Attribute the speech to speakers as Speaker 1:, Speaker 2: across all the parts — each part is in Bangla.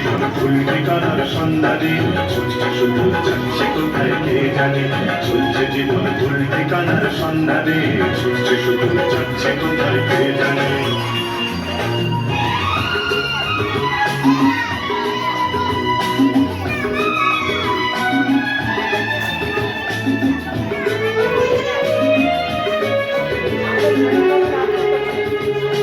Speaker 1: ভুল ঠিকানার সন্ধানে ছুটছে শুধু যাচ্ছে কোথায় কে জানে চলছে জীবন ভুল ঠিকানার সন্ধানে ছুটছে শুধু যাচ্ছে কোথায় কে জানে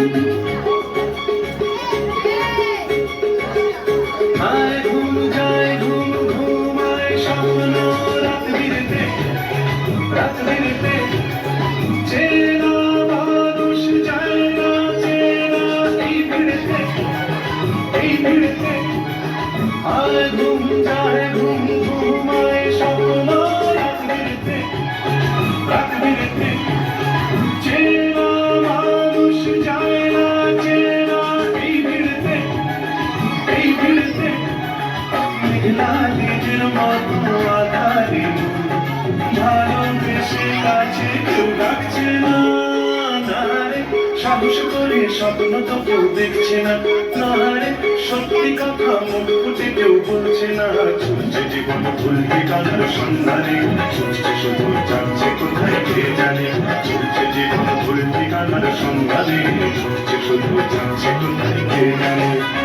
Speaker 1: আয় நாள் সাহস করে স্বপ্ন তো কেউ দেখছে না। তাহারে সত্যি কথা মুখ ফুটে কেউ বলছে না। চলছে জীবন ভুল ঠিকানার সন্ধানে। চলছে শুধু যাচ্ছে কোথায় কে জানে। চলছে জীবন ভুল ঠিকানার সন্ধানে। চলছে শুধু যাচ্ছে কোথায় কে জানে।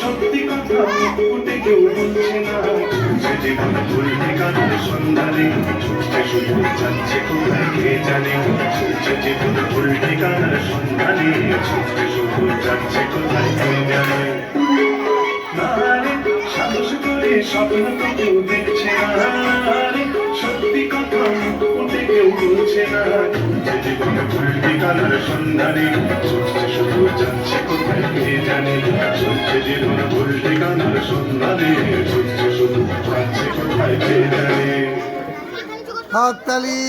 Speaker 1: সত্যি কথা কেউ বলছে না। জীবন ভুল ঠিকানার সন্ধানে। ছুটছে শুধু যাচ্ছে কোথায় কে জানে। চলছে জীবন ভুল ঠিকানার সন্ধানে। ছুটছে শুধু যাচ্ছে কোথায় কে জানে। সাহস করে স্বপ্ন তো কেউ দেখছে না সত্যি কথা মুখ কেউ বলছে না। চলছে জীবন ভুল সন্ধানে। চলছে শুধু যাচ্ছে কোথায় কে জানে। চলছে জীবন ভুল ঠিকানার সন্ধানে।
Speaker 2: হাততালি